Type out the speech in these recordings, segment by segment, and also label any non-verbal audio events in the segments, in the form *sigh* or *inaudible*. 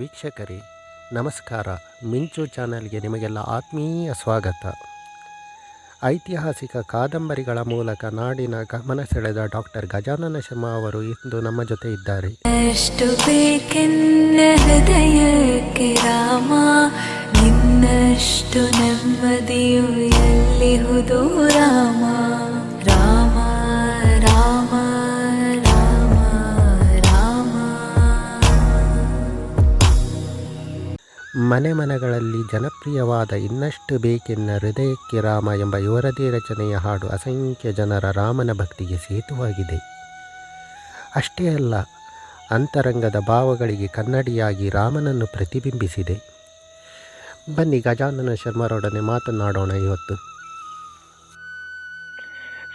ವೀಕ್ಷಕರೇ, ನಮಸ್ಕಾರ. ಮಿಂಚು ಚಾನಲ್ಗೆ ನಿಮಗೆಲ್ಲ ಆತ್ಮೀಯ ಸ್ವಾಗತ. ಐತಿಹಾಸಿಕ ಕಾದಂಬರಿಗಳ ಮೂಲಕ ನಾಡಿನ ಗಮನ ಸೆಳೆದ ಡಾಕ್ಟರ್ ಗಜಾನನ ಶರ್ಮಾ ಅವರು ಇಂದು ನಮ್ಮ ಜೊತೆ ಇದ್ದಾರೆ. ಎಷ್ಟು ಹೃದಯಕ್ಕೆ ರಾಮ, ನಿನ್ನಷ್ಟು ನೆಮ್ಮದಿಯು ಎಲ್ಲಿಹುದು ರಾಮ? ಮನೆ ಮನೆಗಳಲ್ಲಿ ಜನಪ್ರಿಯವಾದ ಇನ್ನಷ್ಟು ಬೇಕೆನ್ನ ಹೃದಯಕ್ಕೆ ರಾಮ ಎಂಬ ಇವರದೇ ರಚನೆಯ ಹಾಡು ಅಸಂಖ್ಯ ಜನರ ರಾಮನ ಭಕ್ತಿಗೆ ಸೇತುವಾಗಿದೆ. ಅಷ್ಟೇ ಅಲ್ಲ, ಅಂತರಂಗದ ಭಾವಗಳಿಗೆ ಕನ್ನಡಿಯಾಗಿ ರಾಮನನ್ನು ಪ್ರತಿಬಿಂಬಿಸಿದೆ. ಬನ್ನಿ ಗಜಾನನ ಶರ್ಮರೊಡನೆ ಮಾತನಾಡೋಣ ಇವತ್ತು.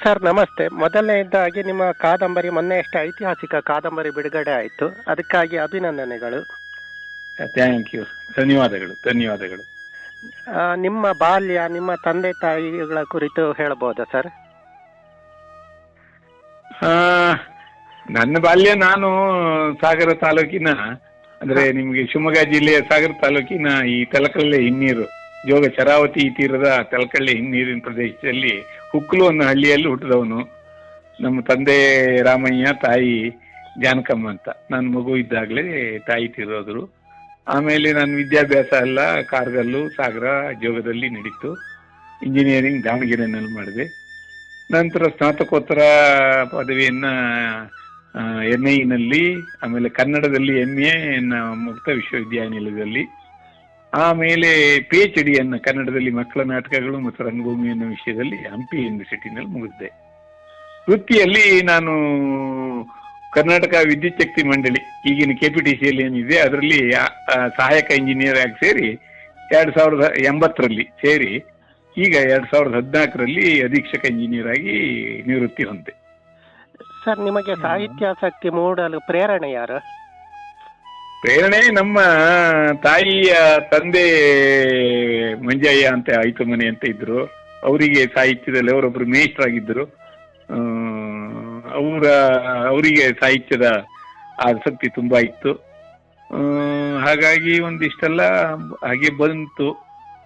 ಸರ್, ನಮಸ್ತೆ. ಮೊದಲನೇದಾಗಿ ನಿಮ್ಮ ಕಾದಂಬರಿ ಮೊನ್ನೆಯಷ್ಟೇ ಐತಿಹಾಸಿಕ ಕಾದಂಬರಿ ಬಿಡುಗಡೆ ಆಯಿತು. ಅದಕ್ಕಾಗಿ ಅಭಿನಂದನೆಗಳು. ಥ್ಯಾಂಕ್ ಯು ಧನ್ಯವಾದಗಳು ಧನ್ಯವಾದಗಳು. ಆ, ನಿಮ್ಮ ಬಾಲ್ಯ ನಿಮ್ಮ ತಂದೆ ತಾಯಿಗಳ ಕುರಿತು ಹೇಳಬಹುದಾ ಸರ್? ಆ, ನನ್ನ ಬಾಲ್ಯ ನಾನು ಸಾಗರ ತಾಲೂಕಿನ ಅಂದ್ರೆ ನಿಮ್ಗೆ ಶಿವಮೊಗ್ಗ ಜಿಲ್ಲೆಯ ಸಾಗರ ತಾಲೂಕಿನ ಈ ತಲಕಳ್ಳೆ ಹಿನ್ನೀರು ಜೋಗ ಶರಾವತಿ ತೀರದ ತಲಕಳ್ಳಿ ಹಿನ್ನೀರಿನ ಪ್ರದೇಶದಲ್ಲಿ ಹುಕ್ಕಲು ಅನ್ನೋ ಹಳ್ಳಿಯಲ್ಲಿ ಹುಟ್ಟಿದವನು. ನಮ್ಮ ತಂದೆ ರಾಮಯ್ಯ ತಾಯಿ ಜಾನಕಮ್ಮ ಅಂತ. ನನ್ನ ಮಗು ಇದ್ದಾಗಲೇ ತಾಯಿ ತೀರೋದ್ರು. ಆಮೇಲೆ ನನ್ನ ವಿದ್ಯಾಭ್ಯಾಸ ಎಲ್ಲ ಕಾರ್ಗಲ್ಲು, ಸಾಗರ ಜೋಗದಲ್ಲಿ ನಡೀತು. ಇಂಜಿನಿಯರಿಂಗ್ ದಾವಣಗೆರೆನಲ್ಲಿ ಮಾಡಿದೆ. ನಂತರ ಸ್ನಾತಕೋತ್ತರ ಪದವಿಯನ್ನು ಎನ್ ಐನಲ್ಲಿ ಆಮೇಲೆ ಕನ್ನಡದಲ್ಲಿ ಎಂ ಎ ಮುಕ್ತ ವಿಶ್ವವಿದ್ಯಾನಿಲಯದಲ್ಲಿ. ಆಮೇಲೆ ಪಿ ಎಚ್ ಡಿಯನ್ನು ಕನ್ನಡದಲ್ಲಿ ಮಕ್ಕಳ ನಾಟಕಗಳು ಮತ್ತು ರಂಗಭೂಮಿ ಅನ್ನೋ ವಿಷಯದಲ್ಲಿ ಹಂಪಿ ಯೂನಿವರ್ಸಿಟಿನಲ್ಲಿ ಮುಗಿಸಿದೆ. ವೃತ್ತಿಯಲ್ಲಿ ನಾನು ಕರ್ನಾಟಕ ವಿದ್ಯುತ್ ಶಕ್ತಿ ಮಂಡಳಿ ಈಗಿನ ಕೆ ಪಿ ಟಿ ಸಿಯಲ್ಲಿ ಏನಿದೆ ಅದರಲ್ಲಿ ಸಹಾಯಕ ಇಂಜಿನಿಯರ್ ಆಗಿ ಸೇರಿ ಎರಡ್ ಸಾವಿರದ ಎಂಬತ್ತರಲ್ಲಿ ಸೇರಿ ಈಗ ಎರಡ್ ಸಾವಿರದ ಹದಿನಾಲ್ಕರಲ್ಲಿ ಅಧೀಕ್ಷಕ ಇಂಜಿನಿಯರ್ ಆಗಿ ನಿವೃತ್ತಿ ಹೊಂದೆ ಸರ್ ನಿಮಗೆ ಸಾಹಿತ್ಯಾಸಕ್ತಿ ಮೂಡಲು ಪ್ರೇರಣೆ ಯಾರು? ಪ್ರೇರಣೆ ನಮ್ಮ ತಾಯಿಯ ತಂದೆ ಮಂಜಯ್ಯ ಅಂತ ಆಯ್ತು ಮನೆ ಅಂತ ಇದ್ರು. ಅವರಿಗೆ ಸಾಹಿತ್ಯದಲ್ಲಿ ಅವರೊಬ್ರು ಮೇಷ್ಟ್ರಾಗಿದ್ದರು. ಅವರ, ಅವರಿಗೆ ಸಾಹಿತ್ಯದ ಆಸಕ್ತಿ ತುಂಬಾ ಇತ್ತು. ಹಾಗಾಗಿ ಒಂದಿಷ್ಟೆಲ್ಲ ಹಾಗೆ ಬಂತು.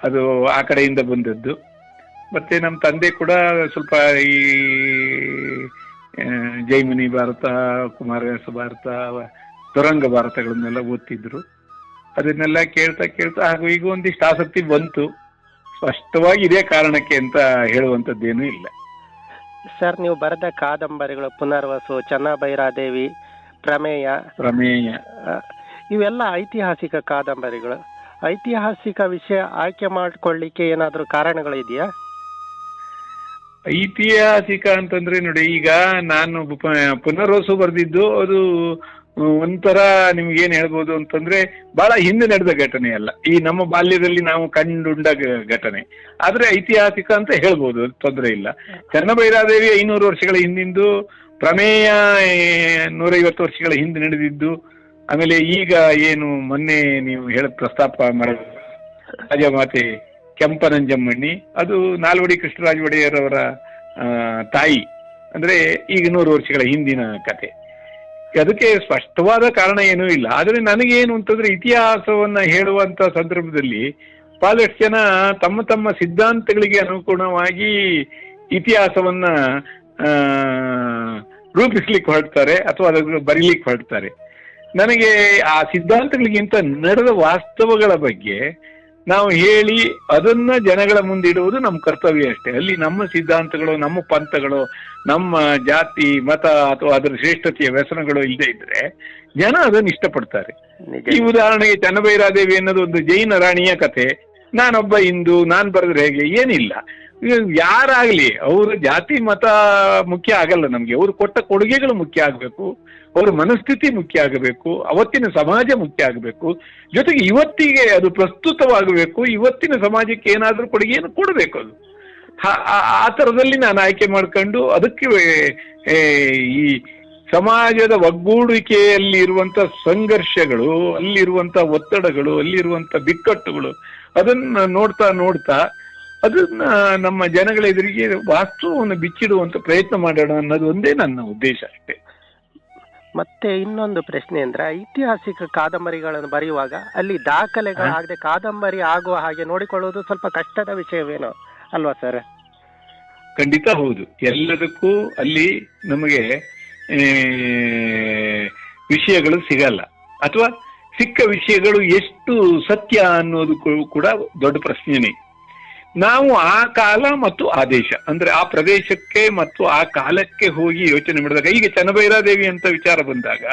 ಅದು ಆ ಕಡೆಯಿಂದ ಬಂದದ್ದು. ಮತ್ತೆ ನಮ್ಮ ತಂದೆ ಕೂಡ ಸ್ವಲ್ಪ ಈ ಜೈಮಿನಿ ಭಾರತ, ಕುಮಾರವ್ಯಾಸ ಭಾರತ ತುರಂಗ ಭಾರತಗಳನ್ನೆಲ್ಲ ಓದ್ತಿದ್ರು. ಅದನ್ನೆಲ್ಲ ಕೇಳ್ತಾ ಕೇಳ್ತಾ, ಹಾಗೂ ಈಗ ಒಂದಿಷ್ಟು ಆಸಕ್ತಿ ಬಂತು. ಸ್ಪಷ್ಟವಾಗಿ ಇದೇ ಕಾರಣಕ್ಕೆ ಅಂತ ಹೇಳುವಂಥದ್ದೇನೂ ಇಲ್ಲ. ಸರ್ ನೀವು ಬರೆದ ಕಾದಂಬರಿಗಳು ಪುನರ್ವಸು ಚನ್ನಭೈರಾದೇವಿ ಪ್ರಮೇಯ ಪ್ರಮೇಯ. ಆ, ಇವೆಲ್ಲ ಐತಿಹಾಸಿಕ ಕಾದಂಬರಿಗಳು. ಐತಿಹಾಸಿಕ ವಿಷಯ ಆಯ್ಕೆ ಮಾಡಿಕೊಳ್ಳಿಕ್ಕೆ ಏನಾದರೂ ಕಾರಣಗಳಿದೆಯಾ? ಐತಿಹಾಸಿಕ ಅಂತಂದ್ರೆ ನೋಡಿ ಈಗ ನಾನು ಪುನರ್ವಸು ಬರೆದಿದ್ದು ಅದು ಒಂಥರ ನಿಮ್ಗೇನ್ ಹೇಳ್ಬೋದು ಅಂತಂದ್ರೆ ಬಹಳ ಹಿಂದೆ ನಡೆದ ಘಟನೆ ಅಲ್ಲ. ಈ ನಮ್ಮ ಬಾಲ್ಯದಲ್ಲಿ ನಾವು ಕಂಡುಂಡ ಘಟನೆ. ಆದ್ರೆ ಐತಿಹಾಸಿಕ ಅಂತ ಹೇಳ್ಬೋದು ತೊಂದರೆ ಇಲ್ಲ. ಚನ್ನಭೈರಾದೇವಿ ಐನೂರು ವರ್ಷಗಳ ಹಿಂದಿಂದು, ಪ್ರಮೇಯ ನೂರೈವತ್ತು ವರ್ಷಗಳ ಹಿಂದೆ ನಡೆದಿದ್ದು, ಆಮೇಲೆ ಈಗ ಏನು ಮೊನ್ನೆ ನೀವು ಹೇಳ, ಪ್ರಸ್ತಾಪ ಮಾಡ ರಾಜಮಾತೆ ಕೆಂಪನಂಜಮ್ಮಣ್ಣಿ, ಅದು ನಾಲ್ವಡಿ ಕೃಷ್ಣರಾಜ ಒಡೆಯರ್ ಅವರ ತಾಯಿ. ಅಂದ್ರೆ ಈಗ ನೂರು ವರ್ಷಗಳ ಹಿಂದಿನ ಕತೆ. ಅದಕ್ಕೆ ಸ್ಪಷ್ಟವಾದ ಕಾರಣ ಏನೂ ಇಲ್ಲ. ಆದ್ರೆ ನನಗೇನು ಅಂತಂದ್ರೆ ಇತಿಹಾಸವನ್ನ ಹೇಳುವಂತ ಸಂದರ್ಭದಲ್ಲಿ ಬಹಳಷ್ಟು ಜನ ತಮ್ಮ ತಮ್ಮ ಸಿದ್ಧಾಂತಗಳಿಗೆ ಅನುಗುಣವಾಗಿ ಇತಿಹಾಸವನ್ನ ರೂಪಿಸ್ಲಿಕ್ಕೆ ಹೊರಡ್ತಾರೆ ಅಥವಾ ಅದನ್ನು ಬರೀಲಿಕ್ಕೆ ಹೊರಡ್ತಾರೆ. ನನಗೆ ಆ ಸಿದ್ಧಾಂತಗಳಿಗಿಂತ ನಡೆದ ವಾಸ್ತವಗಳ ಬಗ್ಗೆ ನಾವು ಹೇಳಿ ಅದನ್ನ ಜನಗಳ ಮುಂದಿಡುವುದು ನಮ್ಮ ಕರ್ತವ್ಯ ಅಷ್ಟೇ. ಅಲ್ಲಿ ನಮ್ಮ ಸಿದ್ಧಾಂತಗಳು ನಮ್ಮ ಪಂಥಗಳು ನಮ್ಮ ಜಾತಿ ಮತ ಅಥವಾ ಅದರ ಶ್ರೇಷ್ಠತೆಯ ವ್ಯಸನಗಳು ಇಲ್ಲದೆ ಇದ್ರೆ ಜನ ಅದನ್ನು ಇಷ್ಟಪಡ್ತಾರೆ. ಈ ಉದಾಹರಣೆಗೆ ಚನ್ನಭೈರಾದೇವಿ ಅನ್ನೋದು ಒಂದು ಜೈನ ರಾಣಿಯ ಕತೆ. ನಾನೊಬ್ಬ ಹಿಂದೂ ನಾನ್ ಬರೆದ್ರೆ ಹೇಗೆ? ಏನಿಲ್ಲ. ಯಾರಾಗ್ಲಿ, ಅವರು ಜಾತಿ, ಮತ ಮುಖ್ಯ ಆಗಲ್ಲ ನಮ್ಗೆ. ಅವ್ರು ಕೊಟ್ಟ ಕೊಡುಗೆಗಳು ಮುಖ್ಯ ಆಗ್ಬೇಕು. ಅವ್ರ ಮನಸ್ಥಿತಿ ಮುಖ್ಯ ಆಗಬೇಕು. ಅವತ್ತಿನ ಸಮಾಜ ಮುಖ್ಯ ಆಗಬೇಕು. ಜೊತೆಗೆ ಇವತ್ತಿಗೆ ಅದು ಪ್ರಸ್ತುತವಾಗಬೇಕು. ಇವತ್ತಿನ ಸಮಾಜಕ್ಕೆ ಏನಾದರೂ ಕೊಡುಗೆಯನ್ನು ಕೊಡಬೇಕು ಅದು. ಆ- ಥರದಲ್ಲಿ ನಾನು ಆಯ್ಕೆ ಮಾಡ್ಕೊಂಡು ಅದಕ್ಕೆ ಈ ಸಮಾಜದ ಒಗ್ಗೂಡಿಕೆಯಲ್ಲಿ ಇರುವಂತ ಸಂಘರ್ಷಗಳು, ಅಲ್ಲಿರುವಂತ ಒತ್ತಡಗಳು, ಅಲ್ಲಿರುವಂತ ಬಿಕ್ಕಟ್ಟುಗಳು, ಅದನ್ನ ನೋಡ್ತಾ ನೋಡ್ತಾ ಅದನ್ನ ನಮ್ಮ ಜನಗಳ ಎದುರಿಗೆ ವಾಸ್ತವವನ್ನು ಬಿಚ್ಚಿಡುವಂತ ಪ್ರಯತ್ನ ಮಾಡೋಣ ಅನ್ನೋದು ಒಂದೇ ನನ್ನ ಉದ್ದೇಶ ಅಷ್ಟೇ. ಮತ್ತೆ ಇನ್ನೊಂದು ಪ್ರಶ್ನೆ ಅಂದ್ರೆ ಐತಿಹಾಸಿಕ ಕಾದಂಬರಿಗಳನ್ನು ಬರೆಯುವಾಗ ಅಲ್ಲಿ ದಾಖಲೆಗಳಾಗದೆ ಕಾದಂಬರಿ ಆಗುವ ಹಾಗೆ ನೋಡಿಕೊಳ್ಳುವುದು ಸ್ವಲ್ಪ ಕಷ್ಟದ ವಿಷಯವೇನೋ ಅಲ್ವಾ ಸರ್ ಖಂಡಿತ ಹೌದು. ಎಲ್ಲದಕ್ಕೂ ಅಲ್ಲಿ ನಮಗೆ ವಿಷಯಗಳು ಸಿಗಲ್ಲ. ಅಥವಾ ಸಿಕ್ಕ ವಿಷಯಗಳು ಎಷ್ಟು ಸತ್ಯ ಅನ್ನೋದು ಕೂಡ ದೊಡ್ಡ ಪ್ರಶ್ನೆನೇ. ನಾವು ಆ ಕಾಲ ಮತ್ತು ಆ ದೇಶ, ಅಂದ್ರೆ ಆ ಪ್ರದೇಶಕ್ಕೆ ಮತ್ತು ಆ ಕಾಲಕ್ಕೆ ಹೋಗಿ ಯೋಚನೆ ಮಾಡಿದಾಗ, ಈಗ ಚನ್ನಭೈರಾದೇವಿ ಅಂತ ವಿಚಾರ ಬಂದಾಗ,